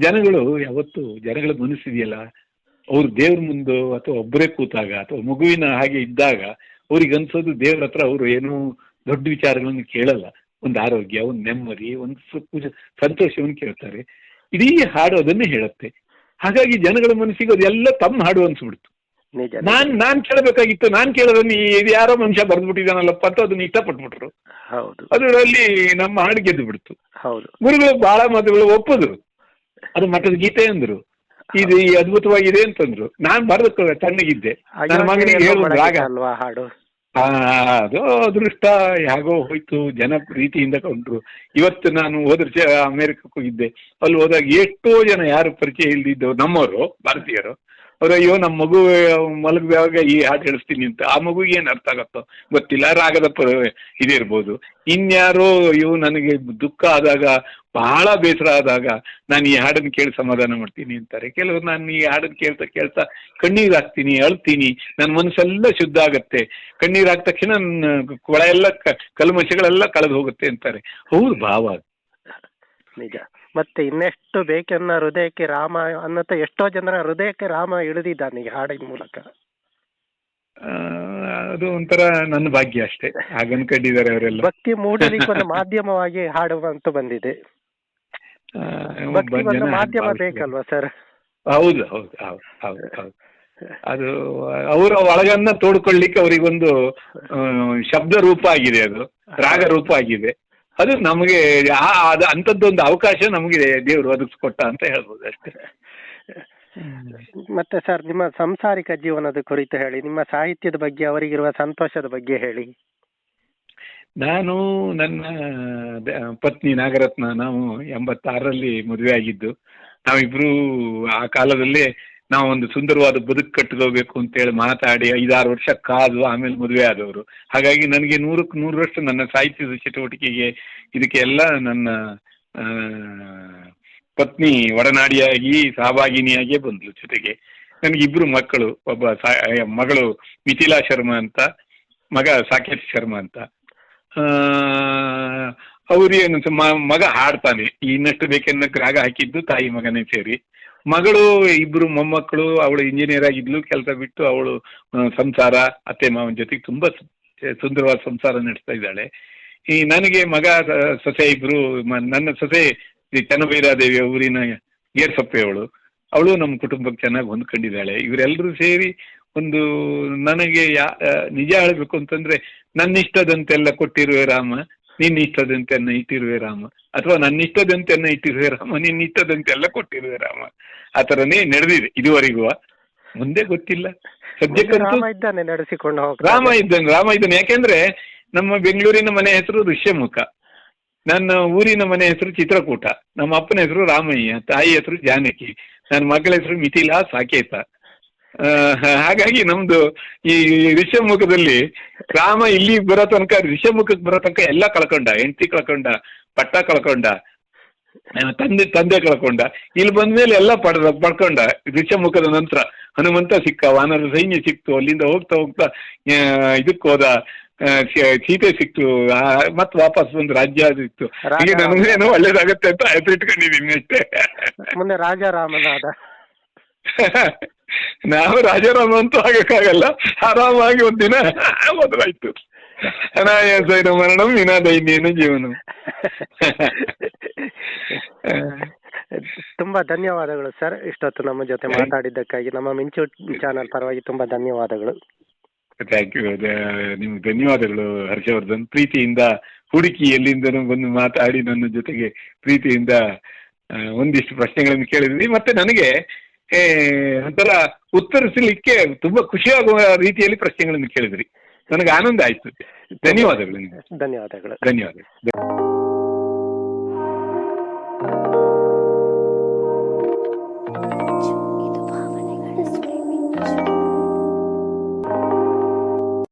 ಜನಗಳು ಯಾವತ್ತು, ಜನಗಳ ಮನಸ್ಸಿದೆಯಲ್ಲ ಅವ್ರು ದೇವ್ರ ಮುಂದೆ ಅಥವಾ ಒಬ್ಬರೇ ಕೂತಾಗ ಅಥವಾ ಮಗುವಿನ ಹಾಗೆ ಇದ್ದಾಗ ಅವ್ರಿಗೆ ಅನ್ಸೋದು ದೇವ್ರ ಹತ್ರ ಅವರು ಏನೋ ದೊಡ್ಡ ವಿಚಾರಗಳನ್ನು ಕೇಳಲ್ಲ. ಒಂದು ಆರೋಗ್ಯ ಒಂದು ನೆಮ್ಮದಿ ಒಂದು ಸುಖ ಸಂತೋಷವನ್ನು ಕೇಳ್ತಾರೆ. ಇಡೀ ಹಾಡು ಅದನ್ನೇ ಹೇಳುತ್ತೆ. ಹಾಗಾಗಿ ಜನಗಳ ಮನಸ್ಸಿಗೆ ಅದೆಲ್ಲ ತಮ್ಮ ಹಾಡು ಅನ್ಸ್ಬಿಡ್ತು. ನಾನ್ ನಾನ್ ಕೇಳಬೇಕಾಗಿತ್ತು. ನಾನ್ ಕೇಳೋದನ್ನ ಇದು ಯಾರೋ ಮನುಷ್ಯ ಬರ್ದ್ಬಿಟ್ಟಿದಾನಲ್ಲಪ್ಪ ಅಂತ ಅದನ್ನ ಇಷ್ಟಪಟ್ಬಿಟ್ರು. ಹೌದು. ಅದರಲ್ಲಿ ನಮ್ಮ ಹಾಡು ಗೆದ್ದು ಬಿಡ್ತು ಹೌದು. ಗುರುಗಳು ಬಹಳ ಮಾತುಗಳು ಒಪ್ಪಿದ್ರು. ಅದು ಮಠದ ಗೀತೆ ಅಂದ್ರು. ಇದು ಈ ಅದ್ಭುತವಾಗಿದೆ ಅಂತಂದ್ರು. ನಾನ್ ಬರೆದ ತಣ್ಣಗಿದ್ದೆ. ನನ್ನ ಮಗನಿಗೆ ಅಯೋಧ್ಯೆಯ ರಾಗ. ಅಲ್ವಾ ಹಾಡು? ಆ, ಅದು ಅದೃಷ್ಟ ಹೇಗೋ ಹೋಯ್ತು ಜನ ಪ್ರೀತಿಯಿಂದ ಕೊಂಡ್ರು. ಇವತ್ತು ನಾನು ಹೋದ ವರ್ಷ ಅಮೆರಿಕಕ್ಕೆ ಹೋಗಿದ್ದೆ. ಅಲ್ಲಿ ಹೋದಾಗ ಎಷ್ಟೋ ಜನ ಯಾರು ಪರಿಚಯ ಇಲ್ದಿದ್ದವು ನಮ್ಮವರು ಭಾರತೀಯರು ಅವ್ರು, ಅಯ್ಯೋ ನಮ್ಮ ಮಗು ಮಲಗುವಾಗ ಈ ಹಾಡು ಹೇಳಿಸ್ತೀನಿ ಅಂತ. ಆ ಮಗುಗೆ ಏನು ಅರ್ಥ ಆಗತ್ತೋ? ಗೊತ್ತಿಲ್ಲ, ರಾಗದ ಪ, ಇದಿರ್ಬೋದು. ಇನ್ಯಾರೋ, ಅಯ್ಯೋ, ನನಗೆ ದುಃಖ ಆದಾಗ, ಬಹಳ ಬೇಸರ ಆದಾಗ ನಾನು ಈ ಹಾಡನ್ನು ಕೇಳಿ ಸಮಾಧಾನ ಮಾಡ್ತೀನಿ ಅಂತಾರೆ. ಕೆಲವರು, ನಾನು ಈ ಹಾಡನ್ನು ಕೇಳ್ತಾ ಕೇಳ್ತಾ ಕಣ್ಣೀರು ಹಾಕ್ತೀನಿ, ಅಳ್ತೀನಿ ನನ್ನ ಮನಸ್ಸೆಲ್ಲ ಶುದ್ಧ ಆಗತ್ತೆ, ಕಣ್ಣೀರು ಹಾಕಿದ ತಕ್ಷಣ ನನ್ನ ಕೊಳ ಎಲ್ಲ ಕಲ್ಮಶಗಳೆಲ್ಲ ಕಳೆದು ಹೋಗುತ್ತೆ ಅಂತಾರೆ. ಹೌದು ಭಾವ. ನಿಜ. ಮತ್ತೆ ಇನ್ನೆಷ್ಟು ಬೇಕೆನ್ನ ಹೃದಯಕ್ಕೆ ರಾಮ ಅನ್ನತ ಎಷ್ಟೋ ಜನರ ಹೃದಯಕ್ಕೆ ರಾಮ ಇಳಿದಿದ್ದಾನೆ ಈ ಹಾಡಿನ ಮೂಲಕ. ಅದು ಒಂಥರ ನನ್ನ ಭಾಗ್ಯ ಅಷ್ಟೇ. ಹಾಗನ್ ಕಂಡಿದ್ದಾರೆ ಅವರೆಲ್ಲ. ಭಕ್ತಿ ಮೂಡಲಿಕ್ಕೆ ಒಂದು ಮಾಧ್ಯಮವಾಗಿ ಹಾಡುವಂತ ಬಂದಿದೆ. ಆ, ಭಕ್ತಿ ಒಂದು ಮಾಧ್ಯಮ ಬೇಕಲ್ವಾ ಸರ್? ಹೌದು ಹೌದು ಹೌದು ಹೌದು ಹೌದು. ಅದು ಅವರ ಒಳಗನ್ನ ತೋಡ್ಕೊಳ್ಳಿಕ್ಕೆ ಅವರಿಗೊಂದು ಶಬ್ದ ರೂಪ ಆಗಿದೆ ಅದು ರಾಗ ರೂಪ ಆಗಿದೆ. ಅದು ನಮಗೆ ಆ- ಅದು ಅಂಥದ್ದೊಂದು ಅವಕಾಶ ನಮಗೆ ದೇವರು ಒದಗಿಸ್ಕೊಟ್ಟ ಅಂತ ಹೇಳ್ಬೋದು ಅಷ್ಟೇ. ಮತ್ತೆ ಸರ್ ನಿಮ್ಮ ಸಂಸಾರಿಕ ಜೀವನದ ಕುರಿತು ಹೇಳಿ ನಿಮ್ಮ ಸಾಹಿತ್ಯದ ಬಗ್ಗೆ ಅವರಿಗಿರುವ ಸಂತೋಷದ ಬಗ್ಗೆ ಹೇಳಿ. ನಾನು ನನ್ನ ಪತ್ನಿ ನಾಗರತ್ನ ನಾವು ಎಂಬತ್ತಾರರಲ್ಲಿ ಮದುವೆ ಆಗಿದ್ದು ನಾವಿಬ್ರು ಆ ಕಾಲದಲ್ಲೇ ನಾವು ಒಂದು ಸುಂದರವಾದ ಬದುಕು ಅಂತ ಅಂತೇಳಿ ಮಾತಾಡಿ ಐದಾರು ವರ್ಷ ಕಾದು ಆಮೇಲೆ ಮದುವೆ ಆದವರು. ಹಾಗಾಗಿ ನನಗೆ ನೂರಕ್ಕೆ ನೂರರಷ್ಟು ನನ್ನ ಸಾಹಿತ್ಯದ ಚಟುವಟಿಕೆಗೆ ಇದಕ್ಕೆಲ್ಲ ನನ್ನ ಪತ್ನಿ ಒಡನಾಡಿಯಾಗಿ, ಸಹಭಾಗಿನಿಯಾಗಿಯೇ ಬಂದ್ಲು ಜೊತೆಗೆ. ನನಗೆ ಇಬ್ರು ಮಕ್ಕಳು, ಒಬ್ಬ ಸಾ, ಮಗಳು ಮಿಥಿಲಾ ಶರ್ಮಾ ಅಂತ, ಮಗ ಸಾಕೇತ್ ಶರ್ಮಾ ಅಂತ. ಅವ್ರೇನು ಮಗ ಹಾಡ್ತಾನೆ. ಇನ್ನಷ್ಟು ಬೇಕೆನ್ನಕ್ಕೆ ರಾಗ ಹಾಕಿದ್ದು ತಾಯಿ ಮಗನೇ ಸೇರಿ. ಮಗಳು, ಇಬ್ರು ಮೊಮ್ಮಕ್ಕಳು, ಅವಳು ಇಂಜಿನಿಯರ್ ಆಗಿದ್ಲು, ಕೆಲಸ ಬಿಟ್ಟು ಅವಳು ಸಂಸಾರ, ಅತ್ತೆ ಮಾವನ ಜೊತೆಗೆ ತುಂಬಾ ಸುಂದರವಾದ ಸಂಸಾರ ನಡೆಸ್ತಾ ಇದ್ದಾಳೆ. ಈ ನನಗೆ ಮಗ ಸೊಸೆ ಇಬ್ರು ನನ್ನ ಸೊಸೆ ಚನ್ನಭೈರಾದೇವಿ ಊರಿನ ಗೇರ್ಸೊಪ್ಪೆ ಅವಳು ಅವಳು ನಮ್ಮ ಕುಟುಂಬಕ್ಕೆ ಚೆನ್ನಾಗಿ ಹೊಂದ್ಕೊಂಡಿದ್ದಾಳೆ. ಇವರೆಲ್ಲರೂ ಸೇರಿ ಒಂದು ನನಗೆ ಯಾ, ನಿಜ ಹೇಳಬೇಕು ಅಂತಂದ್ರೆ ನನ್ನಿಷ್ಟದಂತೆಲ್ಲ ಕೊಟ್ಟಿರುವೆ ರಾಮ. ನಿನ್ನ ಇಟ್ಟಿರುವೆ ರಾಮ. ಅಥವಾ ನನ್ನ ಇಷ್ಟದಂತೆನ್ನ ಇಟ್ಟಿರುವೆ ರಾಮ ನಿನ್ನ ಇಷ್ಟದಂತೆಲ್ಲ ಕೊಟ್ಟಿರುವೆ ರಾಮ. ಆ ಥರನೇ ನಡೆದಿದೆ ಇದುವರೆಗೂ. ಮುಂದೆ ಗೊತ್ತಿಲ್ಲ. ಸದ್ಯಕ್ಕೆ ರಾಮ ಇದ್ದಾನೆ ನಡೆಸಿಕೊಂಡು ರಾಮ ಇದ್ದಾನೆ ರಾಮ ಇದ್ದಾನೆ. ಯಾಕೆಂದ್ರೆ ನಮ್ಮ ಬೆಂಗಳೂರಿನ ಮನೆ ಹೆಸರು ಋಷ್ಯಮುಖ. ನನ್ನ ಊರಿನ ಮನೆ ಹೆಸರು ಚಿತ್ರಕೂಟ. ನಮ್ಮ ಅಪ್ಪನ ಹೆಸರು ರಾಮಯ್ಯ ತಾಯಿ ಹೆಸರು ಜಾನಕಿ. ನನ್ನ ಮಗಳ ಹೆಸರು ಮಿಥಿಲಾ ಸಾಕೇತ. ಹಾಗಾಗಿ ನಮ್ದು ಈ ಋಷಮುಖದಲ್ಲಿ ರಾಮ ಇಲ್ಲಿ ಬರೋ ತನಕ ಋಷಮುಖಕ್ಕೆ ಬರೋ ತನಕ ಎಲ್ಲ ಕಳ್ಕೊಂಡ. ಹೆಂಡತಿ ಕಳ್ಕೊಂಡ ಪಟ್ಟ ಕಳ್ಕೊಂಡ ತಂದೆ ತಂದೆ ಕಳ್ಕೊಂಡ. ಇಲ್ಲಿ ಬಂದ್ಮೇಲೆ ಎಲ್ಲ ಪಡ್ ಪಡ್ಕೊಂಡ ಋಷಮುಖದ ನಂತರ. ಹನುಮಂತ ಸಿಕ್ಕ ವಾನರ ಸೈನ್ಯ ಸಿಕ್ತು ಅಲ್ಲಿಂದ ಹೋಗ್ತಾ ಹೋಗ್ತಾ ಇದಕ್ಕೆ ಹೋದ ಸೀತೆ ಸಿಕ್ತು. ಮತ್ತೆ ವಾಪಸ್ ಬಂದು ರಾಜ್ಯ ಸಿಕ್ತು ಹೀಗೆ ನನಗೇನು ಒಳ್ಳೇದಾಗತ್ತೆ ಅಂತ ಹೆಸರಿಟ್ಕೊಂಡಿದ್ದೀನಿ ಅಷ್ಟೇ. ಮುಂದೆ ರಾಜಾರಾಮನಾದ *laughs* ನಾವು ರಾಜಾರಾಮ ಅಂತೂ ಆಗಕ್ಕಾಗಲ್ಲ. ಆರಾಮಾಗಿ ಒಂದಿನ ಅನಾಯಾಸ ಅನಾಯಾಸೈನ ಮರಣಂ ವಿನಾದೈನ್ಯನ ಜೀವನ. ತುಂಬಾ ಧನ್ಯವಾದಗಳು ಸರ್. ಇಷ್ಟೊತ್ತು ನಮ್ಮ ಜೊತೆ ಮಾತಾಡಿದ್ದಕ್ಕಾಗಿ ನಮ್ಮ ಮಿಂಚು ಚಾನಲ್ ಪರವಾಗಿ ತುಂಬಾ ಧನ್ಯವಾದಗಳು. ಥ್ಯಾಂಕ್ ಯು ನಿಮ್ಗೆ ಧನ್ಯವಾದಗಳು ಹರ್ಷವರ್ಧನ್. ಪ್ರೀತಿಯಿಂದ ಹುಡುಕಿ ಎಲ್ಲಿಂದನೂ ಬಂದು ಮಾತಾಡಿ ನನ್ನ ಜೊತೆಗೆ ಪ್ರೀತಿಯಿಂದ ಒಂದಿಷ್ಟು ಪ್ರಶ್ನೆಗಳನ್ನು ಕೇಳಿದ್ವಿ ಮತ್ತೆ ನನಗೆ ಒಂಥರ ಉತ್ತರಿಸಲಿಕ್ಕೆ ತುಂಬಾ ಖುಷಿಯಾಗುವ ರೀತಿಯಲ್ಲಿ ಪ್ರಶ್ನೆಗಳನ್ನು ಕೇಳಿದ್ರಿ. ನನಗೆ ಆನಂದ ಆಯ್ತು. ಧನ್ಯವಾದಗಳು. ಧನ್ಯವಾದಗಳು. ಧನ್ಯವಾದಗಳು.